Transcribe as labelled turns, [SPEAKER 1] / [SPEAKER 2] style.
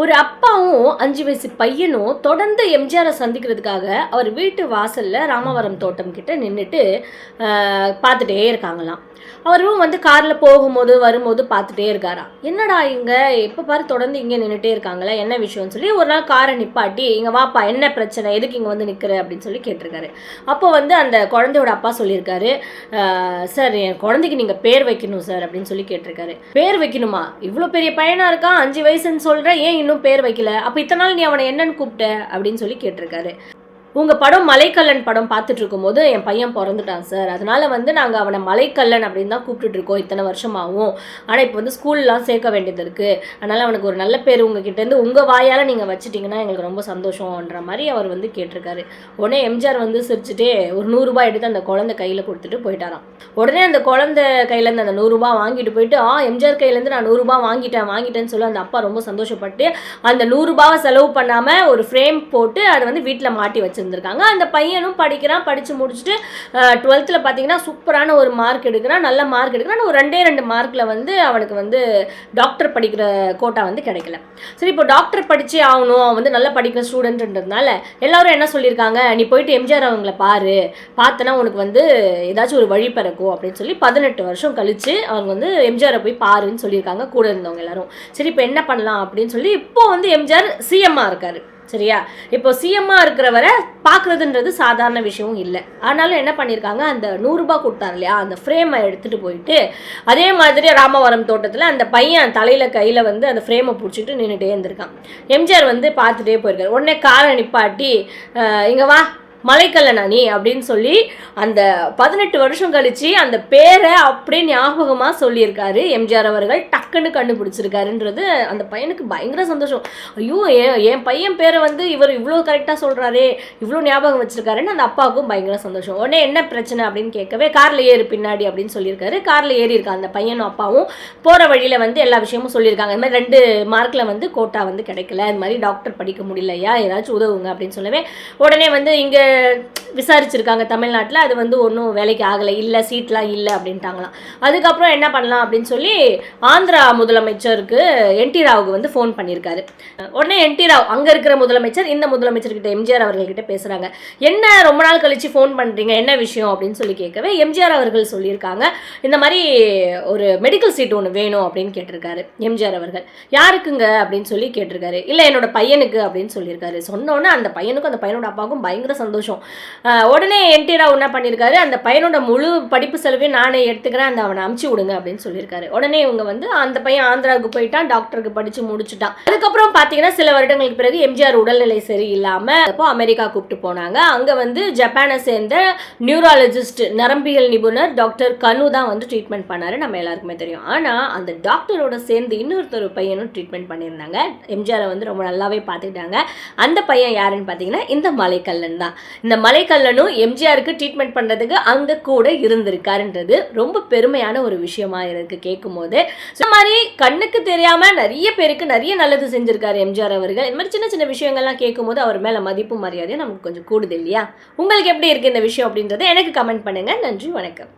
[SPEAKER 1] ஒரு அப்பாவும் அஞ்சு வயசு பையனும் தொடர்ந்து எம்ஜிஆரை சந்திக்கிறதுக்காக அவர் வீட்டு வாசலில் ராமவரம் தோட்டம் கிட்ட நின்றுட்டு பார்த்துட்டே இருக்காங்களாம். அவரும் வந்து காரில் போகும்போது வரும்போது பார்த்துட்டே இருக்காராம். என்னடா இங்கே எப்போ பாரு தொடர்ந்து இங்கே நின்றுட்டே இருக்காங்களே என்ன விஷயம்னு சொல்லி ஒரு நாள் காரை நிப்பாட்டி இங்கே வாப்பா என்ன பிரச்சனை? எதுக்கு இங்கே வந்து நிற்கிற அப்படின்னு சொல்லி கேட்டிருக்காரு. அப்போ வந்து அந்த குழந்தையோட அப்பா சொல்லியிருக்காரு சார் என் குழந்தைக்கு நீங்கள் பேர் வைக்கணும் சார் அப்படின்னு சொல்லி கேட்டிருக்காரு. பேர் வைக்கணுமா? இவ்வளோ பெரிய பையனாக இருக்கான் அஞ்சு வயசுன்னு சொல்கிறேன் ஏன் இன்னும் பேர் வைக்கல. அப்போ இத்தனை நாள் நீ அவனை என்னன்னு கூப்பிட்ட? அப்படின்னு சொல்லி கேட்டிருக்காரு. உங்கள் படம் மலைக்கல்லன் படம் பார்த்துட்டு இருக்கும்போது என் பையன் பிறந்துட்டான் சார். அதனால் வந்து நாங்கள் அவனை மலைக்கல்லன் அப்படின்னு தான் கூப்பிட்டுட்ருக்கோம் இத்தனை வருஷமாகவும் ஆனால் இப்போ வந்து ஸ்கூல்லாம் சேர்க்க வேண்டியது இருக்குது அதனால் அவனுக்கு ஒரு நல்ல பேர் உங்ககிட்டேருந்து உங்கள் வாயால் நீங்கள் வச்சுட்டிங்கன்னா எங்களுக்கு ரொம்ப சந்தோஷம்ன்ற மாதிரி அவர் வந்து கேட்டிருக்காரு. உடனே எம்ஜிஆர் வந்து சிரிச்சுட்டே ஒரு நூறுரூபா எடுத்து அந்த குழந்தை கையில் கொடுத்துட்டு போயிட்டாராம். உடனே அந்த குழந்தை கையிலேருந்து அந்த நூறுரூபா வாங்கிட்டு போயிட்டு ஆ எம்ஜிஆர் கையிலேருந்து நான் நூறுரூபா வாங்கிட்டேன் வாங்கிட்டேன்னு சொல்லி அந்த அப்பா ரொம்ப சந்தோஷப்பட்டு அந்த நூறுரூபாவை செலவு பண்ணாமல் ஒரு ஃப்ரேம் போட்டு அதை வந்து வீட்டில் மாட்டி வச்சுருந்துருக்காங்க. அந்த பையனும் படிக்கிறான். படித்து முடிச்சுட்டு டுவெல்த்தில் பார்த்தீங்கன்னா சூப்பரான ஒரு மார்க் எடுக்கிறான். நல்ல மார்க் எடுக்கிறான். ஒரு ரெண்டே ரெண்டு மார்க்கில் வந்து அவனுக்கு வந்து டாக்டர் படிக்கிற கோட்டா வந்து கிடைக்கல. சரி இப்போ டாக்டர் படித்தே ஆகணும். அவன் வந்து நல்லா படிக்கிற ஸ்டூடெண்ட்ன்றதுனால எல்லாரும் என்ன சொல்லியிருக்காங்க? நீ போயிட்டு எம்ஜிஆர் அவங்கள பாரு. பார்த்தனா உனக்கு வந்து ஏதாச்சும் ஒரு வழி பிறக்கும். அப்படின்னு சொல்லி பதினெட்டு வருஷம் கழித்து அவங்க வந்து எம்ஜிஆரை போய் பாருன்னு சொல்லியிருக்காங்க. கூட இருந்தவங்க எல்லாரும். சரி இப்போ என்ன பண்ணலாம் அப்படின்னு சொல்லி இப்போ வந்து எம்ஜிஆர் சிஎம்மா இருக்காரு. சரியா? இப்போ சிஎம்மா இருக்கிறவரை பார்க்குறதுன்றது சாதாரண விஷயமும் இல்லை. ஆனாலும் என்ன பண்ணியிருக்காங்க அந்த நூறுரூபா கொடுத்தாரு இல்லையா? அந்த ஃப்ரேமை எடுத்துகிட்டு போயிட்டு அதே மாதிரி ராமவரம் தோட்டத்தில் அந்த பையன் தலையில் கையில் வந்து அந்த ஃப்ரேமை பிடிச்சிட்டு நின்றுட்டே இருந்திருக்கான். எம்ஜிஆர் வந்து பார்த்துட்டே போயிருக்காரு. உடனே காரை நிப்பாட்டி இங்கே வா மலைக்கல்லனா அப்படின்னு சொல்லி அந்த பதினெட்டு வருஷம் கழிச்சு அந்த பேரை அப்படியே ஞாபகமாக சொல்லியிருக்காரு எம்ஜிஆர் அவர்கள். டக்குன்னு கண்டுபிடிச்சிருக்காருன்றது அந்த பையனுக்கு பயங்கர சந்தோஷம். ஐயோ என் என் பையன் பேரை வந்து இவர் இவ்வளோ கரெக்டாக சொல்கிறாரே இவ்வளோ ஞாபகம் வச்சிருக்காருன்னு அந்த அப்பாவுக்கும் பயங்கர சந்தோஷம். உடனே என்ன பிரச்சனை அப்படின்னு கேட்கவே காரில் ஏறு பின்னாடி அப்படின்னு சொல்லியிருக்காரு. காரில் ஏறி அந்த பையனும் அப்பாவும் போகிற வழியில் வந்து எல்லா விஷயமும் சொல்லியிருக்காங்க. இந்த மாதிரி ரெண்டு மார்க்கில் வந்து கோட்டா வந்து கிடைக்கல. இது மாதிரி டாக்டர் படிக்க முடியலையா? ஏதாச்சும் உதவுங்க அப்படின்னு சொல்லவே உடனே வந்து இங்கே விசாரிச்சிருக்காங்க தமிழ்நாட்டில் அது வந்து ஒன்றும் வேலைக்கு ஆகலை. இல்லை சீட்லாம் இல்லை அப்படின்ட்டாங்களாம். அதுக்கப்புறம் என்ன பண்ணலாம் அப்படின்னு சொல்லி ஆந்திரா முதலமைச்சருக்கு என்டி ராவுக்கு வந்து ஃபோன் பண்ணியிருக்காரு. உடனே என் டி ராவ் அங்கே இருக்கிற முதலமைச்சர் இந்த முதலமைச்சர்கிட்ட எம்ஜிஆர் அவர்கள்கிட்ட பேசுகிறாங்க என்ன ரொம்ப நாள் கழித்து ஃபோன் பண்ணுறீங்க என்ன விஷயம்? அப்படின்னு சொல்லி கேட்கவே எம்ஜிஆர் அவர்கள் சொல்லியிருக்காங்க. இந்த மாதிரி ஒரு மெடிக்கல் சீட் ஒன்று வேணும் அப்படின்னு கேட்டிருக்காரு எம்ஜிஆர் அவர்கள். யாருக்குங்க? அப்படின்னு சொல்லி கேட்டிருக்காரு. இல்லை என்னோட பையனுக்கு அப்படின்னு சொல்லியிருக்காரு. சொன்னோன்னே அந்த பையனுக்கும் அந்த பையனோட அப்பாவுக்கும் பயங்கர சந்தோஷம். சந்தோஷம். உடனே என் என்ன பண்ணியிருக்காரு அந்த பையனோட முழு படிப்பு செலவையும் நானே எடுத்துக்கிறேன். அந்த அவனை அமுச்சு விடுங்க அப்படின்னு சொல்லியிருக்காரு. உடனே இவங்க வந்து அந்த பையன் ஆந்திராவுக்கு போயிட்டான் டாக்டருக்கு படித்து முடிச்சுட்டான். அதுக்கப்புறம் பார்த்தீங்கன்னா சில வருடங்களுக்கு பிறகு எம்ஜிஆர் உடல்நிலை சரியில்லாமல் அப்போ அமெரிக்கா கூப்பிட்டு போனாங்க. அங்கே வந்து ஜப்பானை சேர்ந்த நியூராலஜிஸ்ட் நரம்பியல் நிபுணர் டாக்டர் கனு தான் வந்து ட்ரீட்மெண்ட் பண்ணாரு. நம்ம எல்லாருக்குமே தெரியும். ஆனால் அந்த டாக்டரோட சேர்ந்து இன்னொருத்தர் பையனும் ட்ரீட்மெண்ட் பண்ணியிருந்தாங்க. எம்ஜிஆரை வந்து ரொம்ப நல்லாவே பார்த்துக்கிட்டாங்க. அந்த பையன் யாருன்னு பார்த்தீங்கன்னா இந்த மலைக்கல்லன் தான். இந்த மலைக்கல்லனும் எம்ஜிஆருக்கு ட்ரீட்மெண்ட் பண்ணுறதுக்கு அங்கே கூட இருந்திருக்காருன்றது ரொம்ப பெருமையான ஒரு விஷயமா இருக்கு கேட்கும் போது இந்த மாதிரி கண்ணுக்கு தெரியாம நிறைய பேருக்கு நிறைய நல்லது செஞ்சிருக்காரு எம்ஜிஆர் அவர்கள். இந்த மாதிரி சின்ன சின்ன விஷயங்கள்லாம் கேட்கும்போது அவர் மேலே மதிப்பு மரியாதையும் நமக்கு கொஞ்சம் கூடுது இல்லையா? உங்களுக்கு எப்படி இருக்கு இந்த விஷயம் அப்படின்றத எனக்கு கமெண்ட் பண்ணுங்க. நன்றி வணக்கம்.